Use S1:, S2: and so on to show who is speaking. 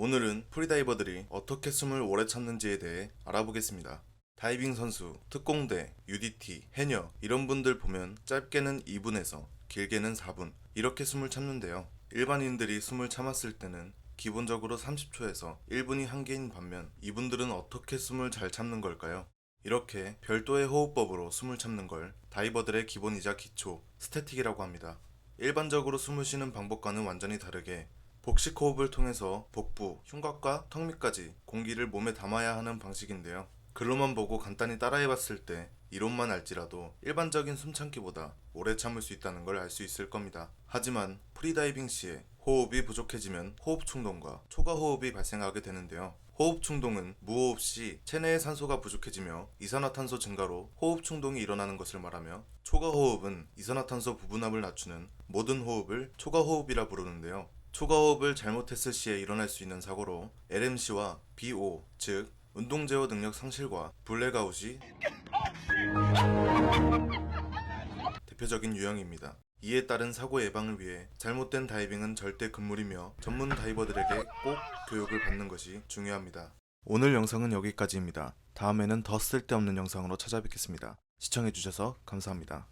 S1: 오늘은 프리다이버들이 어떻게 숨을 오래 참는지에 대해 알아보겠습니다. 다이빙 선수, 특공대, UDT, 해녀 이런 분들 보면 짧게는 2분에서 길게는 4분 이렇게 숨을 참는데요. 일반인들이 숨을 참았을 때는 기본적으로 30초에서 1분이 한계인 반면 이분들은 어떻게 숨을 잘 참는 걸까요? 이렇게 별도의 호흡법으로 숨을 참는 걸 다이버들의 기본이자 기초, 스태틱이라고 합니다. 일반적으로 숨을 쉬는 방법과는 완전히 다르게 복식 호흡을 통해서 복부, 흉곽과 턱 밑까지 공기를 몸에 담아야 하는 방식인데요. 글로만 보고 간단히 따라해봤을 때 이론만 알지라도 일반적인 숨참기보다 오래 참을 수 있다는 걸 알 수 있을 겁니다. 하지만 프리다이빙 시에 호흡이 부족해지면 호흡 충동과 초과 호흡이 발생하게 되는데요. 호흡 충동은 무호흡 시 체내의 산소가 부족해지며 이산화탄소 증가로 호흡 충동이 일어나는 것을 말하며 초과 호흡은 이산화탄소 부분압을 낮추는 모든 호흡을 초과 호흡이라 부르는데요. 초과 호흡을 잘못했을 시에 일어날 수 있는 사고로 LMC와 BO, 즉 운동 제어 능력 상실과 블랙아웃이 대표적인 유형입니다. 이에 따른 사고 예방을 위해 잘못된 다이빙은 절대 금물이며 전문 다이버들에게 꼭 교육을 받는 것이 중요합니다. 오늘 영상은 여기까지입니다. 다음에는 더 쓸데없는 영상으로 찾아뵙겠습니다. 시청해주셔서 감사합니다.